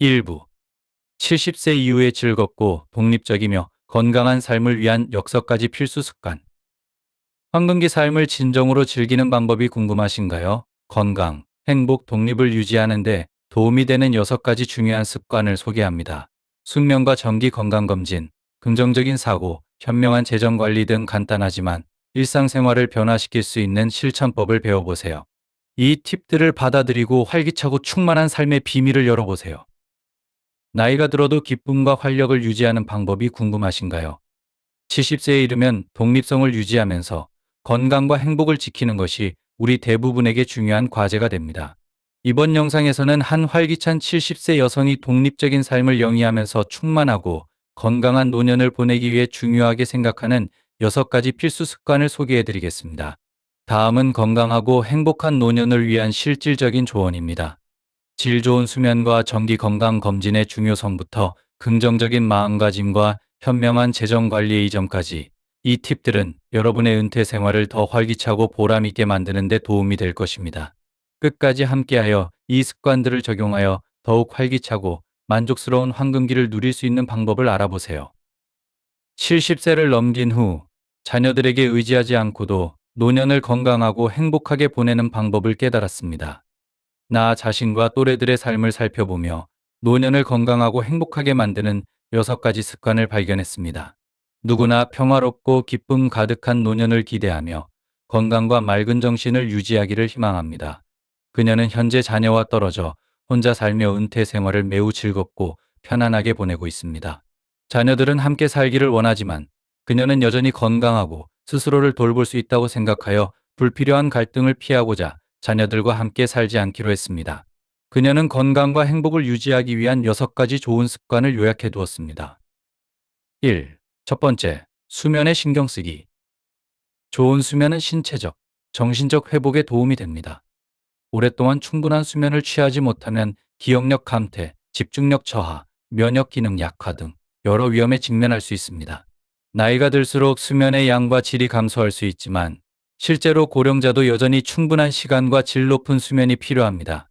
일부 70세 이후에 즐겁고 독립적이며 건강한 삶을 위한 6가지 필수 습관. 황금기 삶을 진정으로 즐기는 방법이 궁금하신가요? 건강, 행복, 독립을 유지하는데 도움이 되는 6가지 중요한 습관을 소개합니다. 숙면과 정기 건강검진, 긍정적인 사고, 현명한 재정 관리 등 간단하지만 일상생활을 변화시킬 수 있는 실천법을 배워보세요. 이 팁들을 받아들이고 활기차고 충만한 삶의 비밀을 열어보세요. 나이가 들어도 기쁨과 활력을 유지하는 방법이 궁금하신가요? 70세에 이르면 독립성을 유지하면서 건강과 행복을 지키는 것이 우리 대부분에게 중요한 과제가 됩니다. 이번 영상에서는 한 활기찬 70세 여성이 독립적인 삶을 영위하면서 충만하고 건강한 노년을 보내기 위해 중요하게 생각하는 6가지 필수 습관을 소개해 드리겠습니다. 다음은 건강하고 행복한 노년을 위한 실질적인 조언입니다. 질 좋은 수면과 정기 건강 검진의 중요성부터 긍정적인 마음가짐과 현명한 재정 관리의 이점까지 이 팁들은 여러분의 은퇴 생활을 더 활기차고 보람 있게 만드는 데 도움이 될 것입니다. 끝까지 함께하여 이 습관들을 적용하여 더욱 활기차고 만족스러운 황금기를 누릴 수 있는 방법을 알아보세요. 70세를 넘긴 후 자녀들에게 의지하지 않고도 노년을 건강하고 행복하게 보내는 방법을 깨달았습니다. 나 자신과 또래들의 삶을 살펴보며 노년을 건강하고 행복하게 만드는 여섯 가지 습관을 발견했습니다. 누구나 평화롭고 기쁨 가득한 노년을 기대하며 건강과 맑은 정신을 유지하기를 희망합니다. 그녀는 현재 자녀와 떨어져 혼자 살며 은퇴 생활을 매우 즐겁고 편안하게 보내고 있습니다. 자녀들은 함께 살기를 원하지만 그녀는 여전히 건강하고 스스로를 돌볼 수 있다고 생각하여 불필요한 갈등을 피하고자 자녀들과 함께 살지 않기로 했습니다. 그녀는 건강과 행복을 유지하기 위한 여섯 가지 좋은 습관을 요약해 두었습니다. 1. 첫 번째, 수면에 신경 쓰기. 좋은 수면은 신체적, 정신적 회복에 도움이 됩니다. 오랫동안 충분한 수면을 취하지 못하면 기억력 감퇴, 집중력 저하, 면역 기능 약화 등 여러 위험에 직면할 수 있습니다. 나이가 들수록 수면의 양과 질이 감소할 수 있지만 실제로 고령자도 여전히 충분한 시간과 질 높은 수면이 필요합니다.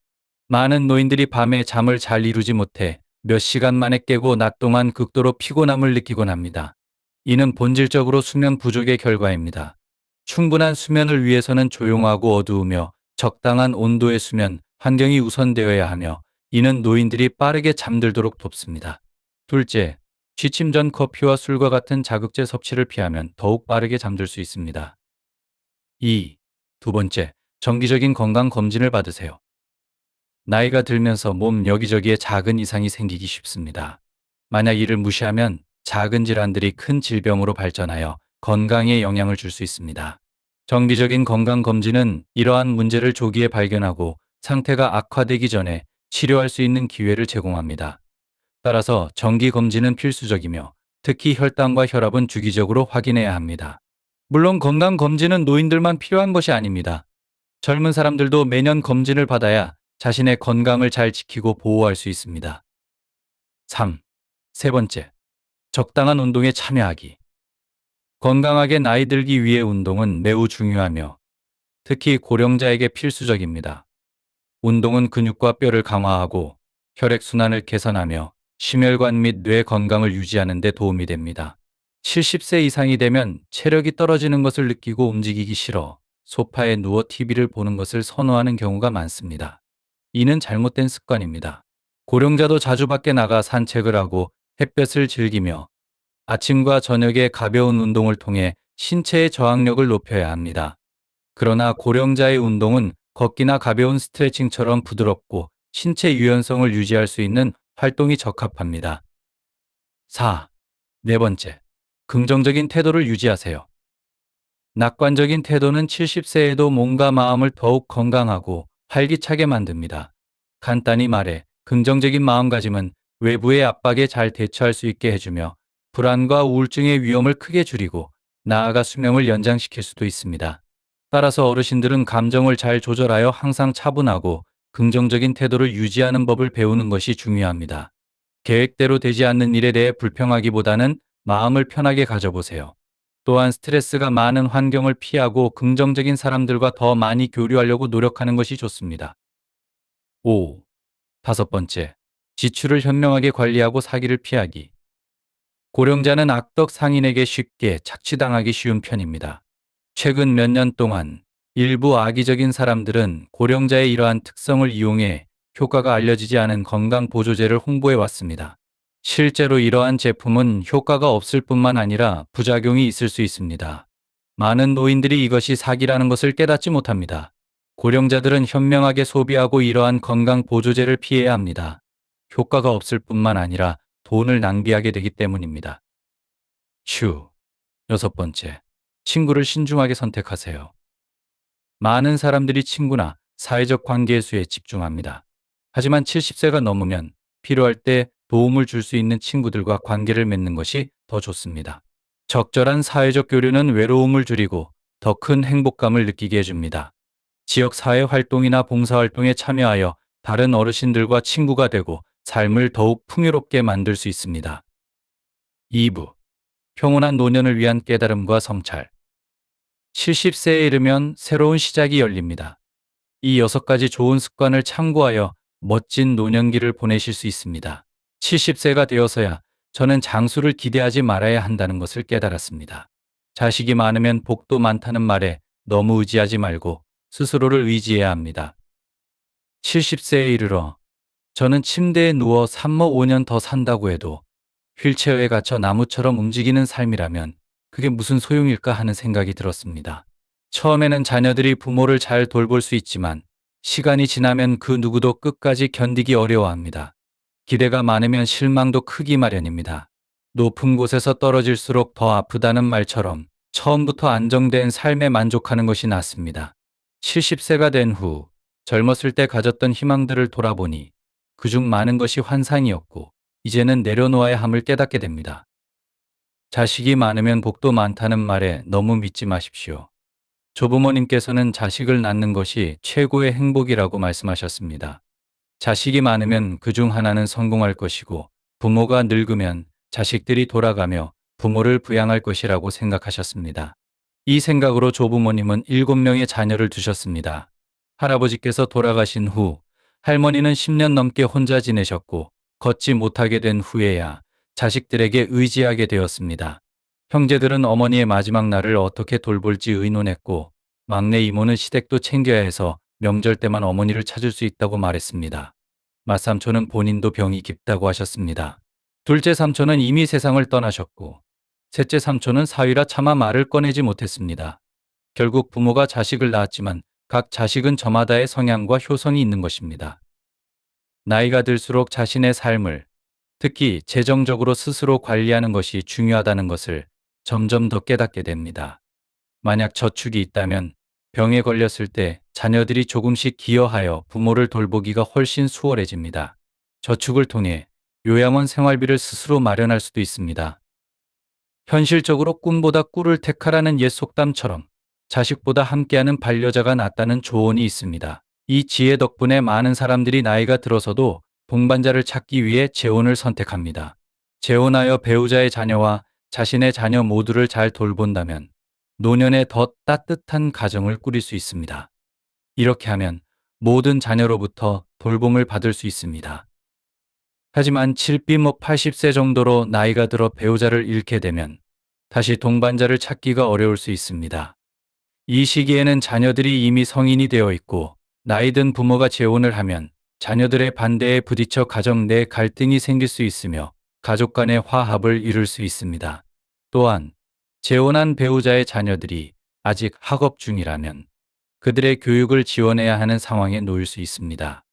많은 노인들이 밤에 잠을 잘 이루지 못해 몇 시간 만에 깨고 낮 동안 극도로 피곤함을 느끼곤 합니다. 이는 본질적으로 수면 부족의 결과입니다. 충분한 수면을 위해서는 조용하고 어두우며 적당한 온도의 수면 환경이 우선되어야 하며 이는 노인들이 빠르게 잠들도록 돕습니다. 둘째, 취침 전 커피와 술과 같은 자극제 섭취를 피하면 더욱 빠르게 잠들 수 있습니다. 2. 두 번째, 정기적인 건강 검진을 받으세요. 나이가 들면서 몸 여기저기에 작은 이상이 생기기 쉽습니다. 만약 이를 무시하면 작은 질환들이 큰 질병으로 발전하여 건강에 영향을 줄 수 있습니다. 정기적인 건강 검진은 이러한 문제를 조기에 발견하고 상태가 악화되기 전에 치료할 수 있는 기회를 제공합니다. 따라서 정기 검진은 필수적이며 특히 혈당과 혈압은 주기적으로 확인해야 합니다. 물론 건강 검진은 노인들만 필요한 것이 아닙니다. 젊은 사람들도 매년 검진을 받아야 자신의 건강을 잘 지키고 보호할 수 있습니다. 3. 세 번째. 적당한 운동에 참여하기. 건강하게 나이 들기 위해 운동은 매우 중요하며 특히 고령자에게 필수적입니다. 운동은 근육과 뼈를 강화하고 혈액순환을 개선하며 심혈관 및 뇌 건강을 유지하는 데 도움이 됩니다. 70세 이상이 되면 체력이 떨어지는 것을 느끼고 움직이기 싫어 소파에 누워 TV를 보는 것을 선호하는 경우가 많습니다. 이는 잘못된 습관입니다. 고령자도 자주 밖에 나가 산책을 하고 햇볕을 즐기며 아침과 저녁에 가벼운 운동을 통해 신체의 저항력을 높여야 합니다. 그러나 고령자의 운동은 걷기나 가벼운 스트레칭처럼 부드럽고 신체 유연성을 유지할 수 있는 활동이 적합합니다. 4. 네 번째. 긍정적인 태도를 유지하세요. 낙관적인 태도는 70세에도 몸과 마음을 더욱 건강하고 활기차게 만듭니다. 간단히 말해 긍정적인 마음가짐은 외부의 압박에 잘 대처할 수 있게 해주며 불안과 우울증의 위험을 크게 줄이고 나아가 수명을 연장시킬 수도 있습니다. 따라서 어르신들은 감정을 잘 조절하여 항상 차분하고 긍정적인 태도를 유지하는 법을 배우는 것이 중요합니다. 계획대로 되지 않는 일에 대해 불평하기보다는 마음을 편하게 가져보세요. 또한 스트레스가 많은 환경을 피하고 긍정적인 사람들과 더 많이 교류하려고 노력하는 것이 좋습니다. 5. 다섯 번째. 지출을 현명하게 관리하고 사기를 피하기. 고령자는 악덕 상인에게 쉽게 착취당하기 쉬운 편입니다. 최근 몇 년 동안 일부 악의적인 사람들은 고령자의 이러한 특성을 이용해 효과가 알려지지 않은 건강 보조제를 홍보해 왔습니다. 실제로 이러한 제품은 효과가 없을 뿐만 아니라 부작용이 있을 수 있습니다. 많은 노인들이 이것이 사기라는 것을 깨닫지 못합니다. 고령자들은 현명하게 소비하고 이러한 건강 보조제를 피해야 합니다. 효과가 없을 뿐만 아니라 돈을 낭비하게 되기 때문입니다. 휴. 여섯 번째. 친구를 신중하게 선택하세요. 많은 사람들이 친구나 사회적 관계 수에 집중합니다. 하지만 70세가 넘으면 필요할 때 도움을 줄 수 있는 친구들과 관계를 맺는 것이 더 좋습니다. 적절한 사회적 교류는 외로움을 줄이고 더 큰 행복감을 느끼게 해줍니다. 지역 사회 활동이나 봉사 활동에 참여하여 다른 어르신들과 친구가 되고 삶을 더욱 풍요롭게 만들 수 있습니다. 2부. 평온한 노년을 위한 깨달음과 성찰. 70세에 이르면 새로운 시작이 열립니다. 이 여섯 가지 좋은 습관을 참고하여 멋진 노년기를 보내실 수 있습니다. 70세가 되어서야 저는 장수를 기대하지 말아야 한다는 것을 깨달았습니다. 자식이 많으면 복도 많다는 말에 너무 의지하지 말고 스스로를 의지해야 합니다. 70세에 이르러 저는 침대에 누워 3모 5년 더 산다고 해도 휠체어에 갇혀 나무처럼 움직이는 삶이라면 그게 무슨 소용일까 하는 생각이 들었습니다. 처음에는 자녀들이 부모를 잘 돌볼 수 있지만 시간이 지나면 그 누구도 끝까지 견디기 어려워합니다. 기대가 많으면 실망도 크기 마련입니다. 높은 곳에서 떨어질수록 더 아프다는 말처럼 처음부터 안정된 삶에 만족하는 것이 낫습니다. 70세가 된 후 젊었을 때 가졌던 희망들을 돌아보니 그중 많은 것이 환상이었고 이제는 내려놓아야 함을 깨닫게 됩니다. 자식이 많으면 복도 많다는 말에 너무 믿지 마십시오. 조부모님께서는 자식을 낳는 것이 최고의 행복이라고 말씀하셨습니다. 자식이 많으면 그 중 하나는 성공할 것이고 부모가 늙으면 자식들이 돌아가며 부모를 부양할 것이라고 생각하셨습니다. 이 생각으로 조부모님은 일곱 명의 자녀를 두셨습니다. 할아버지께서 돌아가신 후 할머니는 10년 넘게 혼자 지내셨고 걷지 못하게 된 후에야 자식들에게 의지하게 되었습니다. 형제들은 어머니의 마지막 날을 어떻게 돌볼지 의논했고 막내 이모는 시댁도 챙겨야 해서 명절 때만 어머니를 찾을 수 있다고 말했습니다. 맏삼촌은 본인도 병이 깊다고 하셨습니다. 둘째 삼촌은 이미 세상을 떠나셨고 셋째 삼촌은 사위라 차마 말을 꺼내지 못했습니다. 결국 부모가 자식을 낳았지만 각 자식은 저마다의 성향과 효성이 있는 것입니다. 나이가 들수록 자신의 삶을 특히 재정적으로 스스로 관리하는 것이 중요하다는 것을 점점 더 깨닫게 됩니다. 만약 저축이 있다면 병에 걸렸을 때 자녀들이 조금씩 기여하여 부모를 돌보기가 훨씬 수월해집니다. 저축을 통해 요양원 생활비를 스스로 마련할 수도 있습니다. 현실적으로 꿈보다 꿀을 택하라는 옛 속담처럼 자식보다 함께하는 반려자가 낫다는 조언이 있습니다. 이 지혜 덕분에 많은 사람들이 나이가 들어서도 동반자를 찾기 위해 재혼을 선택합니다. 재혼하여 배우자의 자녀와 자신의 자녀 모두를 잘 돌본다면 노년에 더 따뜻한 가정을 꾸릴 수 있습니다. 이렇게 하면 모든 자녀로부터 돌봄을 받을 수 있습니다. 하지만 7비목 80세 정도로 나이가 들어 배우자를 잃게 되면 다시 동반자를 찾기가 어려울 수 있습니다. 이 시기에는 자녀들이 이미 성인이 되어 있고 나이 든 부모가 재혼을 하면 자녀들의 반대에 부딪혀 가정 내 갈등이 생길 수 있으며 가족 간의 화합을 이룰 수 있습니다. 또한 재혼한 배우자의 자녀들이 아직 학업 중이라면 그들의 교육을 지원해야 하는 상황에 놓일 수 있습니다.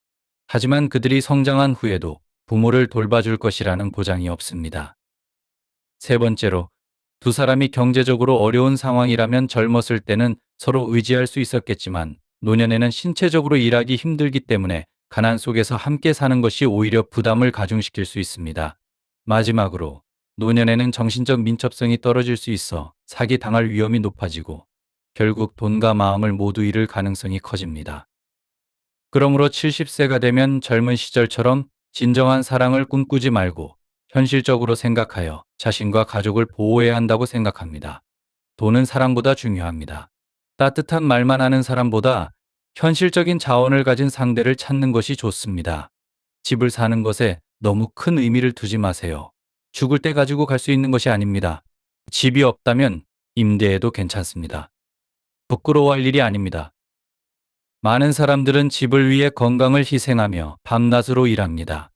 하지만 그들이 성장한 후에도 부모를 돌봐줄 것이라는 보장이 없습니다. 세 번째로, 두 사람이 경제적으로 어려운 상황이라면 젊었을 때는 서로 의지할 수 있었겠지만 노년에는 신체적으로 일하기 힘들기 때문에 가난 속에서 함께 사는 것이 오히려 부담을 가중시킬 수 있습니다. 마지막으로 노년에는 정신적 민첩성이 떨어질 수 있어 사기 당할 위험이 높아지고 결국 돈과 마음을 모두 잃을 가능성이 커집니다. 그러므로 70세가 되면 젊은 시절처럼 진정한 사랑을 꿈꾸지 말고 현실적으로 생각하여 자신과 가족을 보호해야 한다고 생각합니다. 돈은 사랑보다 중요합니다. 따뜻한 말만 하는 사람보다 현실적인 자원을 가진 상대를 찾는 것이 좋습니다. 집을 사는 것에 너무 큰 의미를 두지 마세요. 죽을 때 가지고 갈 수 있는 것이 아닙니다. 집이 없다면 임대해도 괜찮습니다. 부끄러워할 일이 아닙니다. 많은 사람들은 집을 위해 건강을 희생하며 밤낮으로 일합니다.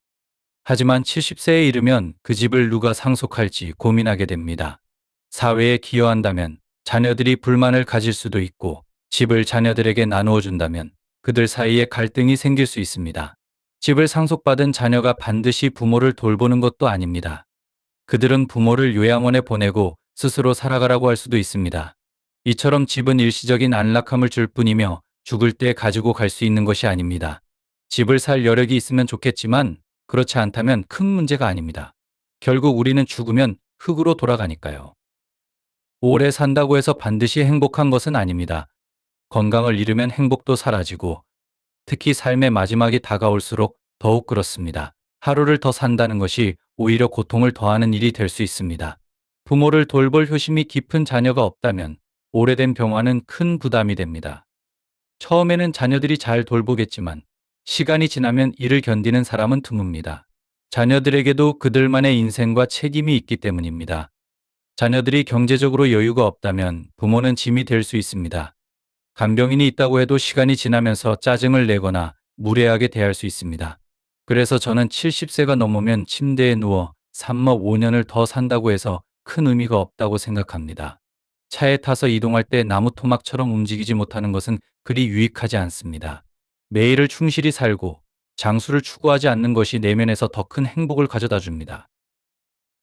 하지만 70세에 이르면 그 집을 누가 상속할지 고민하게 됩니다. 사회에 기여한다면 자녀들이 불만을 가질 수도 있고 집을 자녀들에게 나누어 준다면 그들 사이에 갈등이 생길 수 있습니다. 집을 상속받은 자녀가 반드시 부모를 돌보는 것도 아닙니다. 그들은 부모를 요양원에 보내고 스스로 살아가라고 할 수도 있습니다. 이처럼 집은 일시적인 안락함을 줄 뿐이며 죽을 때 가지고 갈 수 있는 것이 아닙니다. 집을 살 여력이 있으면 좋겠지만 그렇지 않다면 큰 문제가 아닙니다. 결국 우리는 죽으면 흙으로 돌아가니까요. 오래 산다고 해서 반드시 행복한 것은 아닙니다. 건강을 잃으면 행복도 사라지고 특히 삶의 마지막이 다가올수록 더욱 그렇습니다. 하루를 더 산다는 것이 오히려 고통을 더하는 일이 될 수 있습니다. 부모를 돌볼 효심이 깊은 자녀가 없다면 오래된 병화는 큰 부담이 됩니다. 처음에는 자녀들이 잘 돌보겠지만 시간이 지나면 이를 견디는 사람은 드뭅니다. 자녀들에게도 그들만의 인생과 책임이 있기 때문입니다. 자녀들이 경제적으로 여유가 없다면 부모는 짐이 될 수 있습니다. 간병인이 있다고 해도 시간이 지나면서 짜증을 내거나 무례하게 대할 수 있습니다. 그래서 저는 70세가 넘으면 침대에 누워 산먹 5년을 더 산다고 해서 큰 의미가 없다고 생각합니다. 차에 타서 이동할 때 나무 토막처럼 움직이지 못하는 것은 그리 유익하지 않습니다. 매일을 충실히 살고 장수를 추구하지 않는 것이 내면에서 더 큰 행복을 가져다 줍니다.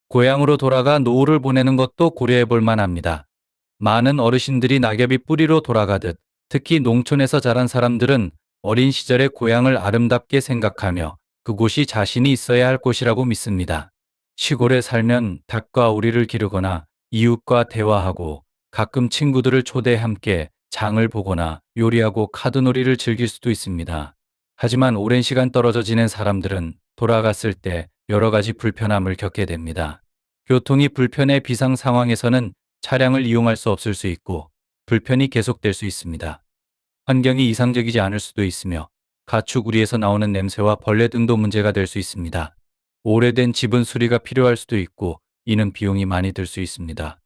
고향으로 돌아가 노후를 보내는 것도 고려해 볼 만합니다. 많은 어르신들이 낙엽이 뿌리로 돌아가듯 특히 농촌에서 자란 사람들은 어린 시절의 고향을 아름답게 생각하며 그곳이 자신이 있어야 할 곳이라고 믿습니다. 시골에 살면 닭과 오리를 기르거나 이웃과 대화하고 가끔 친구들을 초대해 함께 장을 보거나 요리하고 카드놀이를 즐길 수도 있습니다. 하지만 오랜 시간 떨어져 지낸 사람들은 돌아갔을 때 여러 가지 불편함을 겪게 됩니다. 교통이 불편해 비상 상황에서는 차량을 이용할 수 없을 수 있고 불편이 계속될 수 있습니다. 환경이 이상적이지 않을 수도 있으며 가축 우리에서 나오는 냄새와 벌레 등도 문제가 될 수 있습니다. 오래된 집은 수리가 필요할 수도 있고 이는 비용이 많이 들 수 있습니다.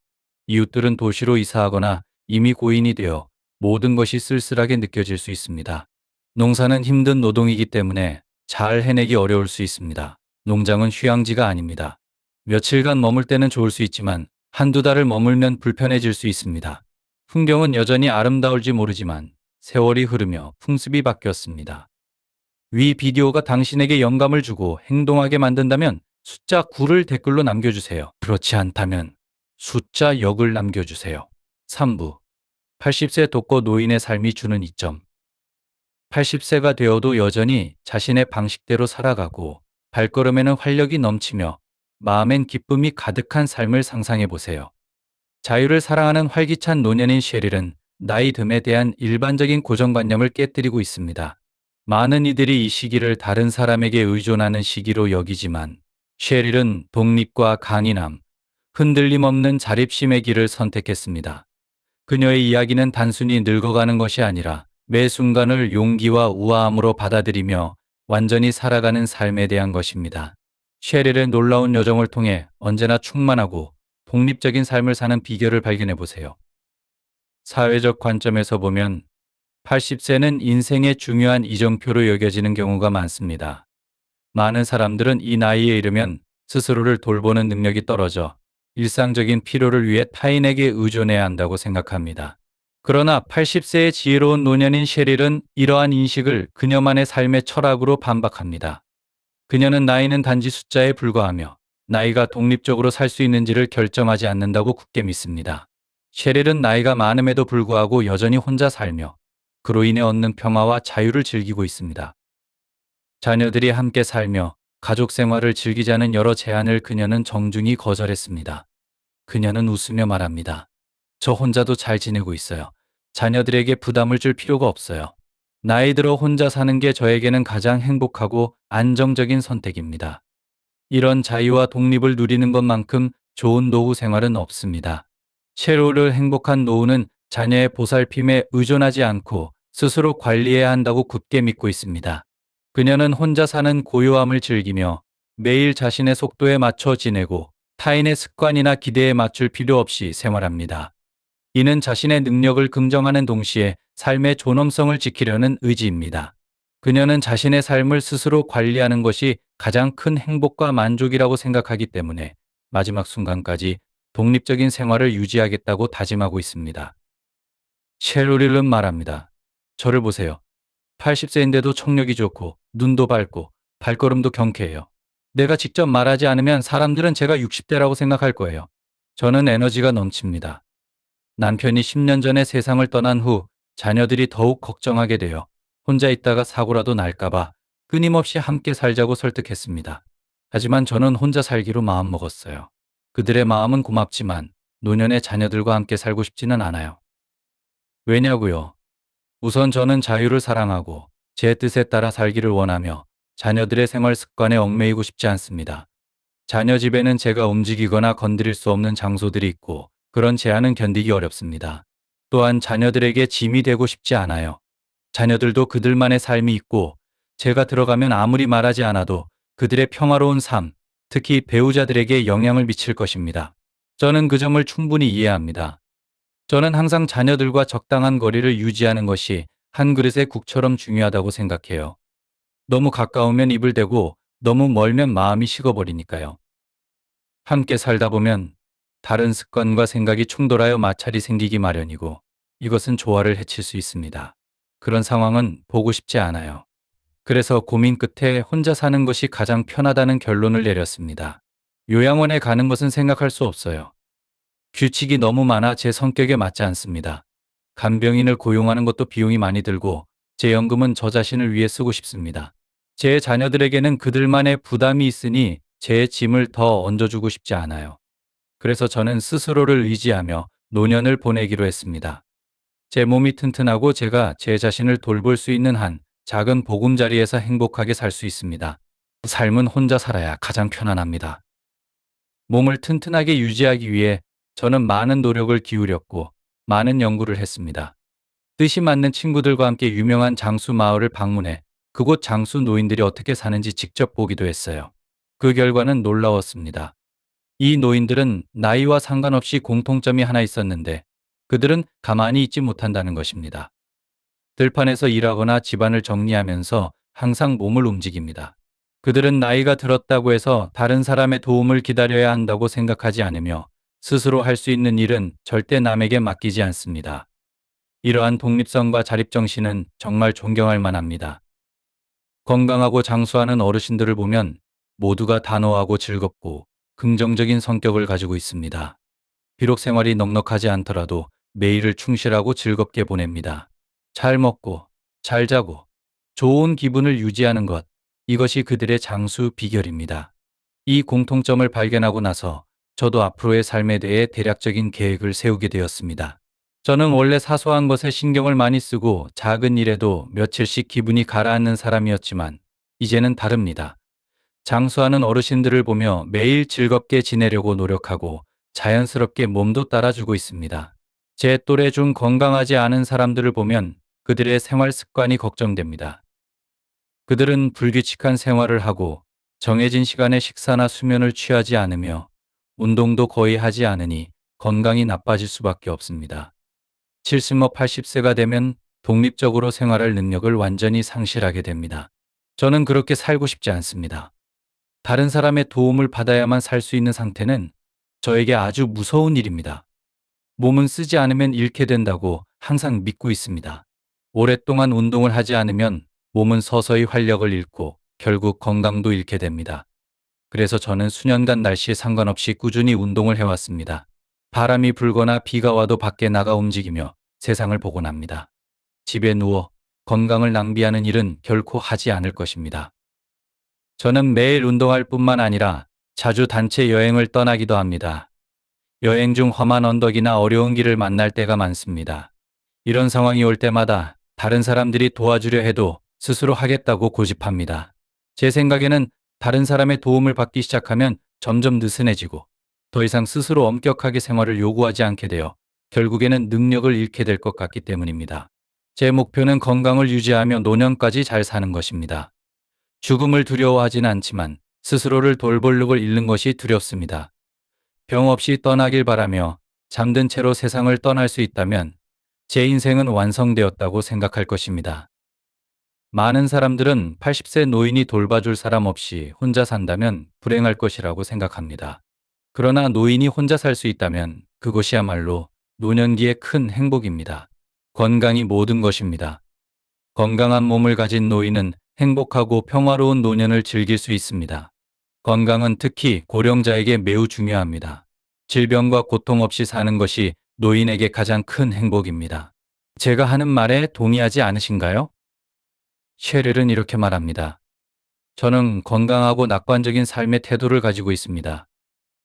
이웃들은 도시로 이사하거나 이미 고인이 되어 모든 것이 쓸쓸하게 느껴질 수 있습니다. 농사는 힘든 노동이기 때문에 잘 해내기 어려울 수 있습니다. 농장은 휴양지가 아닙니다. 며칠간 머물 때는 좋을 수 있지만 한두 달을 머물면 불편해질 수 있습니다. 풍경은 여전히 아름다울지 모르지만 세월이 흐르며 풍습이 바뀌었습니다. 위 비디오가 당신에게 영감을 주고 행동하게 만든다면 숫자 9를 댓글로 남겨주세요. 그렇지 않다면 숫자 6을 남겨주세요. 3부 80세 독거 노인의 삶이 주는 이점 80세가 되어도 여전히 자신의 방식대로 살아가고 발걸음에는 활력이 넘치며 마음엔 기쁨이 가득한 삶을 상상해 보세요. 자유를 사랑하는 활기찬 노년인 셰릴은 나이 듦에 대한 일반적인 고정관념을 깨뜨리고 있습니다. 많은 이들이 이 시기를 다른 사람에게 의존하는 시기로 여기지만 셰릴은 독립과 강인함, 흔들림 없는 자립심의 길을 선택했습니다. 그녀의 이야기는 단순히 늙어가는 것이 아니라 매 순간을 용기와 우아함으로 받아들이며 완전히 살아가는 삶에 대한 것입니다. 셰릴의 놀라운 여정을 통해 언제나 충만하고 독립적인 삶을 사는 비결을 발견해 보세요. 사회적 관점에서 보면 80세는 인생의 중요한 이정표로 여겨지는 경우가 많습니다. 많은 사람들은 이 나이에 이르면 스스로를 돌보는 능력이 떨어져 일상적인 필요를 위해 타인에게 의존해야 한다고 생각합니다. 그러나 80세의 지혜로운 노년인 셰릴은 이러한 인식을 그녀만의 삶의 철학으로 반박합니다. 그녀는 나이는 단지 숫자에 불과하며 나이가 독립적으로 살 수 있는지를 결정하지 않는다고 굳게 믿습니다. 셰릴은 나이가 많음에도 불구하고 여전히 혼자 살며 그로 인해 얻는 평화와 자유를 즐기고 있습니다. 자녀들이 함께 살며 가족 생활을 즐기자는 여러 제안을 그녀는 정중히 거절했습니다. 그녀는 웃으며 말합니다. 저 혼자도 잘 지내고 있어요. 자녀들에게 부담을 줄 필요가 없어요. 나이 들어 혼자 사는 게 저에게는 가장 행복하고 안정적인 선택입니다. 이런 자유와 독립을 누리는 것만큼 좋은 노후 생활은 없습니다. 셰로를 행복한 노후는 자녀의 보살핌에 의존하지 않고 스스로 관리해야 한다고 굳게 믿고 있습니다. 그녀는 혼자 사는 고요함을 즐기며 매일 자신의 속도에 맞춰 지내고 타인의 습관이나 기대에 맞출 필요 없이 생활합니다. 이는 자신의 능력을 긍정하는 동시에 삶의 존엄성을 지키려는 의지입니다. 그녀는 자신의 삶을 스스로 관리하는 것이 가장 큰 행복과 만족이라고 생각하기 때문에 마지막 순간까지 독립적인 생활을 유지하겠다고 다짐하고 있습니다. 셰로릴은 말합니다. 저를 보세요. 80세인데도 청력이 좋고 눈도 밝고 발걸음도 경쾌해요. 내가 직접 말하지 않으면 사람들은 제가 60대라고 생각할 거예요. 저는 에너지가 넘칩니다. 남편이 10년 전에 세상을 떠난 후 자녀들이 더욱 걱정하게 되어 혼자 있다가 사고라도 날까봐 끊임없이 함께 살자고 설득했습니다. 하지만 저는 혼자 살기로 마음먹었어요. 그들의 마음은 고맙지만 노년의 자녀들과 함께 살고 싶지는 않아요. 왜냐고요? 우선 저는 자유를 사랑하고 제 뜻에 따라 살기를 원하며 자녀들의 생활 습관에 얽매이고 싶지 않습니다. 자녀 집에는 제가 움직이거나 건드릴 수 없는 장소들이 있고 그런 제한은 견디기 어렵습니다. 또한 자녀들에게 짐이 되고 싶지 않아요. 자녀들도 그들만의 삶이 있고 제가 들어가면 아무리 말하지 않아도 그들의 평화로운 삶, 특히 배우자들에게 영향을 미칠 것입니다. 저는 그 점을 충분히 이해합니다. 저는 항상 자녀들과 적당한 거리를 유지하는 것이 한 그릇의 국처럼 중요하다고 생각해요. 너무 가까우면 입을 대고 너무 멀면 마음이 식어버리니까요. 함께 살다 보면 다른 습관과 생각이 충돌하여 마찰이 생기기 마련이고 이것은 조화를 해칠 수 있습니다. 그런 상황은 보고 싶지 않아요. 그래서 고민 끝에 혼자 사는 것이 가장 편하다는 결론을 내렸습니다. 요양원에 가는 것은 생각할 수 없어요. 규칙이 너무 많아 제 성격에 맞지 않습니다. 간병인을 고용하는 것도 비용이 많이 들고 제 연금은 저 자신을 위해 쓰고 싶습니다. 제 자녀들에게는 그들만의 부담이 있으니 제 짐을 더 얹어주고 싶지 않아요. 그래서 저는 스스로를 의지하며 노년을 보내기로 했습니다. 제 몸이 튼튼하고 제가 제 자신을 돌볼 수 있는 한 작은 보금자리에서 행복하게 살 수 있습니다. 삶은 혼자 살아야 가장 편안합니다. 몸을 튼튼하게 유지하기 위해 저는 많은 노력을 기울였고 많은 연구를 했습니다. 뜻이 맞는 친구들과 함께 유명한 장수 마을을 방문해 그곳 장수 노인들이 어떻게 사는지 직접 보기도 했어요. 그 결과는 놀라웠습니다. 이 노인들은 나이와 상관없이 공통점이 하나 있었는데 그들은 가만히 있지 못한다는 것입니다. 들판에서 일하거나 집안을 정리하면서 항상 몸을 움직입니다. 그들은 나이가 들었다고 해서 다른 사람의 도움을 기다려야 한다고 생각하지 않으며 스스로 할 수 있는 일은 절대 남에게 맡기지 않습니다. 이러한 독립성과 자립정신은 정말 존경할 만합니다. 건강하고 장수하는 어르신들을 보면 모두가 단호하고 즐겁고 긍정적인 성격을 가지고 있습니다. 비록 생활이 넉넉하지 않더라도 매일을 충실하고 즐겁게 보냅니다. 잘 먹고, 잘 자고, 좋은 기분을 유지하는 것, 이것이 그들의 장수 비결입니다. 이 공통점을 발견하고 나서 저도 앞으로의 삶에 대해 대략적인 계획을 세우게 되었습니다. 저는 원래 사소한 것에 신경을 많이 쓰고 작은 일에도 며칠씩 기분이 가라앉는 사람이었지만 이제는 다릅니다. 장수하는 어르신들을 보며 매일 즐겁게 지내려고 노력하고 자연스럽게 몸도 따라주고 있습니다. 제 또래 중 건강하지 않은 사람들을 보면 그들의 생활 습관이 걱정됩니다. 그들은 불규칙한 생활을 하고 정해진 시간에 식사나 수면을 취하지 않으며 운동도 거의 하지 않으니 건강이 나빠질 수밖에 없습니다. 70뭐 80세가 되면 독립적으로 생활할 능력을 완전히 상실하게 됩니다. 저는 그렇게 살고 싶지 않습니다. 다른 사람의 도움을 받아야만 살 수 있는 상태는 저에게 아주 무서운 일입니다. 몸은 쓰지 않으면 잃게 된다고 항상 믿고 있습니다. 오랫동안 운동을 하지 않으면 몸은 서서히 활력을 잃고 결국 건강도 잃게 됩니다. 그래서 저는 수년간 날씨에 상관없이 꾸준히 운동을 해왔습니다. 바람이 불거나 비가 와도 밖에 나가 움직이며 세상을 보곤 합니다. 집에 누워 건강을 낭비하는 일은 결코 하지 않을 것입니다. 저는 매일 운동할 뿐만 아니라 자주 단체 여행을 떠나기도 합니다. 여행 중 험한 언덕이나 어려운 길을 만날 때가 많습니다. 이런 상황이 올 때마다 다른 사람들이 도와주려 해도 스스로 하겠다고 고집합니다. 제 생각에는 다른 사람의 도움을 받기 시작하면 점점 느슨해지고 더 이상 스스로 엄격하게 생활을 요구하지 않게 되어 결국에는 능력을 잃게 될 것 같기 때문입니다. 제 목표는 건강을 유지하며 노년까지 잘 사는 것입니다. 죽음을 두려워하진 않지만 스스로를 돌볼 력을 잃는 것이 두렵습니다. 병 없이 떠나길 바라며 잠든 채로 세상을 떠날 수 있다면 제 인생은 완성되었다고 생각할 것입니다. 많은 사람들은 80세 노인이 돌봐줄 사람 없이 혼자 산다면 불행할 것이라고 생각합니다. 그러나 노인이 혼자 살 수 있다면 그것이야말로 노년기의 큰 행복입니다. 건강이 모든 것입니다. 건강한 몸을 가진 노인은 행복하고 평화로운 노년을 즐길 수 있습니다. 건강은 특히 고령자에게 매우 중요합니다. 질병과 고통 없이 사는 것이 노인에게 가장 큰 행복입니다. 제가 하는 말에 동의하지 않으신가요? 셰렐은 이렇게 말합니다. 저는 건강하고 낙관적인 삶의 태도를 가지고 있습니다.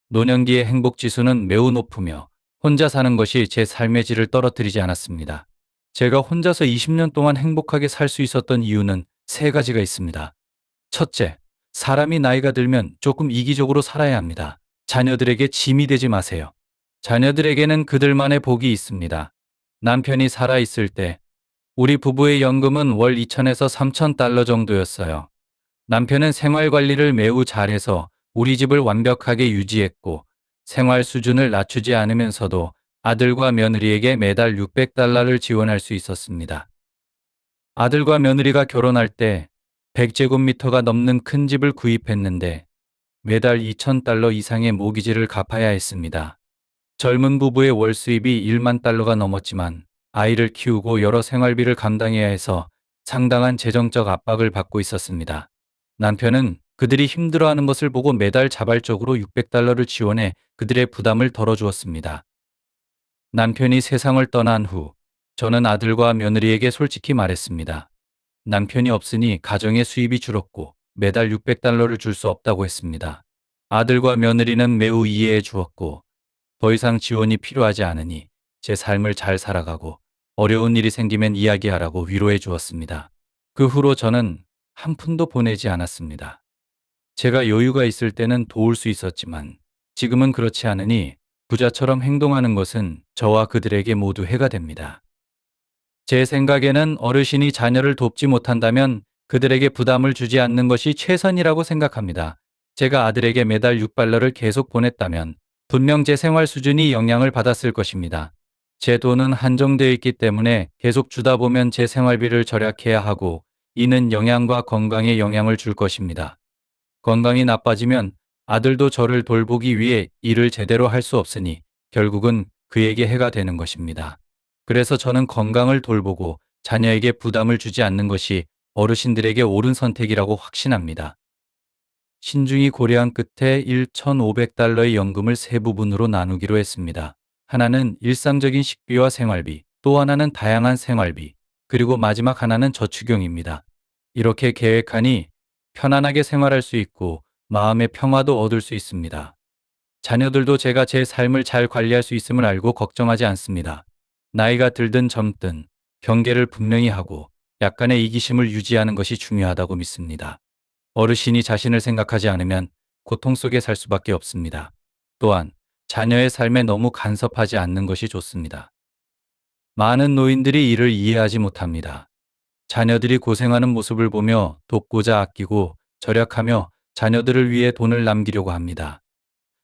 노년기의 행복 지수는 매우 높으며 혼자 사는 것이 제 삶의 질을 떨어뜨리지 않았습니다. 제가 혼자서 20년 동안 행복하게 살 수 있었던 이유는 세 가지가 있습니다. 첫째, 사람이 나이가 들면 조금 이기적으로 살아야 합니다. 자녀들에게 짐이 되지 마세요. 자녀들에게는 그들만의 복이 있습니다. 남편이 살아있을 때 우리 부부의 연금은 월 2천에서 3천 달러 정도였어요. 남편은 생활 관리를 매우 잘해서 우리 집을 완벽하게 유지했고 생활 수준을 낮추지 않으면서도 아들과 며느리에게 매달 600달러를 지원할 수 있었습니다. 아들과 며느리가 결혼할 때 100제곱미터가 넘는 큰 집을 구입했는데 매달 2,000달러 이상의 모기지를 갚아야 했습니다. 젊은 부부의 월 수입이 1만 달러가 넘었지만 아이를 키우고 여러 생활비를 감당해야 해서 상당한 재정적 압박을 받고 있었습니다. 남편은 그들이 힘들어하는 것을 보고 매달 자발적으로 600달러를 지원해 그들의 부담을 덜어주었습니다. 남편이 세상을 떠난 후 저는 아들과 며느리에게 솔직히 말했습니다. 남편이 없으니 가정의 수입이 줄었고 매달 600달러를 줄 수 없다고 했습니다. 아들과 며느리는 매우 이해해 주었고 더 이상 지원이 필요하지 않으니 제 삶을 잘 살아가고 어려운 일이 생기면 이야기하라고 위로해 주었습니다. 그 후로 저는 한 푼도 보내지 않았습니다. 제가 여유가 있을 때는 도울 수 있었지만 지금은 그렇지 않으니 부자처럼 행동하는 것은 저와 그들에게 모두 해가 됩니다. 제 생각에는 어르신이 자녀를 돕지 못한다면 그들에게 부담을 주지 않는 것이 최선이라고 생각합니다. 제가 아들에게 매달 6달러를 계속 보냈다면 분명 제 생활 수준이 영향을 받았을 것입니다. 제 돈은 한정되어 있기 때문에 계속 주다 보면 제 생활비를 절약해야 하고 이는 영양과 건강에 영향을 줄 것입니다. 건강이 나빠지면 아들도 저를 돌보기 위해 일을 제대로 할 수 없으니 결국은 그에게 해가 되는 것입니다. 그래서 저는 건강을 돌보고 자녀에게 부담을 주지 않는 것이 어르신들에게 옳은 선택이라고 확신합니다. 신중히 고려한 끝에 1,500달러의 연금을 세 부분으로 나누기로 했습니다. 하나는 일상적인 식비와 생활비, 또 하나는 다양한 생활비, 그리고 마지막 하나는 저축용입니다. 이렇게 계획하니 편안하게 생활할 수 있고 마음의 평화도 얻을 수 있습니다. 자녀들도 제가 제 삶을 잘 관리할 수 있음을 알고 걱정하지 않습니다. 나이가 들든 젊든 경계를 분명히 하고 약간의 이기심을 유지하는 것이 중요하다고 믿습니다. 어르신이 자신을 생각하지 않으면 고통 속에 살 수밖에 없습니다. 또한 자녀의 삶에 너무 간섭하지 않는 것이 좋습니다. 많은 노인들이 이를 이해하지 못합니다. 자녀들이 고생하는 모습을 보며 돕고자 아끼고 절약하며 자녀들을 위해 돈을 남기려고 합니다.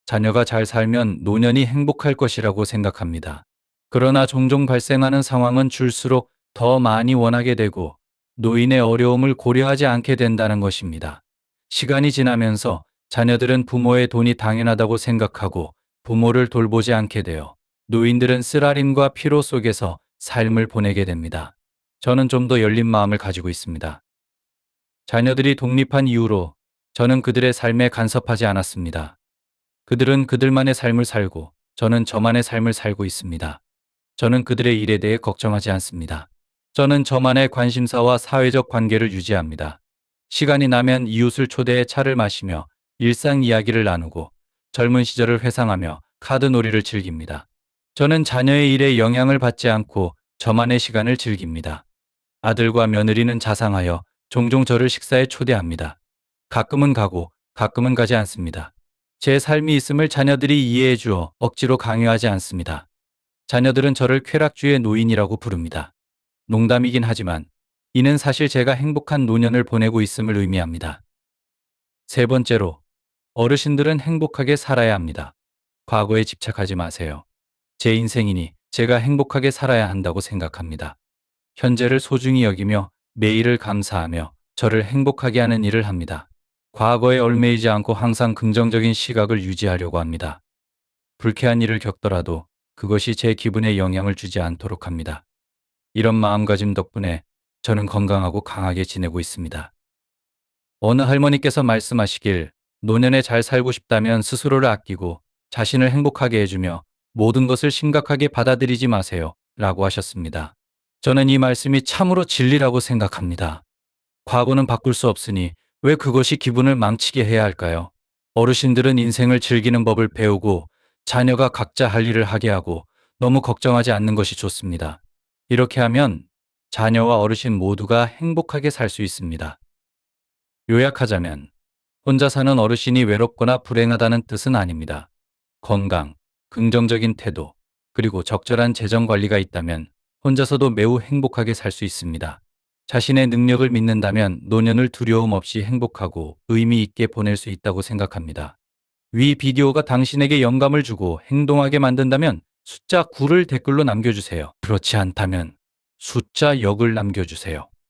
자녀가 잘 살면 노년이 행복할 것이라고 생각합니다. 그러나 종종 발생하는 상황은 줄수록 더 많이 원하게 되고 노인의 어려움을 고려하지 않게 된다는 것입니다. 시간이 지나면서 자녀들은 부모의 돈이 당연하다고 생각하고 부모를 돌보지 않게 되어 노인들은 쓰라림과 피로 속에서 삶을 보내게 됩니다. 저는 좀 더 열린 마음을 가지고 있습니다. 자녀들이 독립한 이후로 저는 그들의 삶에 간섭하지 않았습니다. 그들은 그들만의 삶을 살고 저는 저만의 삶을 살고 있습니다. 저는 그들의 일에 대해 걱정하지 않습니다. 저는 저만의 관심사와 사회적 관계를 유지합니다. 시간이 나면 이웃을 초대해 차를 마시며 일상 이야기를 나누고 젊은 시절을 회상하며 카드 놀이를 즐깁니다. 저는 자녀의 일에 영향을 받지 않고 저만의 시간을 즐깁니다. 아들과 며느리는 자상하여 종종 저를 식사에 초대합니다. 가끔은 가고 가끔은 가지 않습니다. 제 삶이 있음을 자녀들이 이해해 주어 억지로 강요하지 않습니다. 자녀들은 저를 쾌락주의 노인이라고 부릅니다. 농담이긴 하지만 이는 사실 제가 행복한 노년을 보내고 있음을 의미합니다. 세 번째로, 어르신들은 행복하게 살아야 합니다. 과거에 집착하지 마세요. 제 인생이니 제가 행복하게 살아야 한다고 생각합니다. 현재를 소중히 여기며 매일을 감사하며 저를 행복하게 하는 일을 합니다. 과거에 얽매이지 않고 항상 긍정적인 시각을 유지하려고 합니다. 불쾌한 일을 겪더라도 그것이 제 기분에 영향을 주지 않도록 합니다. 이런 마음가짐 덕분에 저는 건강하고 강하게 지내고 있습니다. 어느 할머니께서 말씀하시길 노년에 잘 살고 싶다면 스스로를 아끼고 자신을 행복하게 해주며 모든 것을 심각하게 받아들이지 마세요. 라고 하셨습니다. 저는 이 말씀이 참으로 진리라고 생각합니다. 과거는 바꿀 수 없으니 왜 그것이 기분을 망치게 해야 할까요? 어르신들은 인생을 즐기는 법을 배우고 자녀가 각자 할 일을 하게 하고 너무 걱정하지 않는 것이 좋습니다. 이렇게 하면 자녀와 어르신 모두가 행복하게 살 수 있습니다. 요약하자면 혼자 사는 어르신이 외롭거나 불행하다는 뜻은 아닙니다. 건강, 긍정적인 태도, 그리고 적절한 재정 관리가 있다면 혼자서도 매우 행복하게 살 수 있습니다. 자신의 능력을 믿는다면 노년을 두려움 없이 행복하고 의미 있게 보낼 수 있다고 생각합니다. 위 비디오가 당신에게 영감을 주고 행동하게 만든다면 숫자 9를 댓글로 남겨주세요. 그렇지 않다면 숫자 역을 남겨주세요.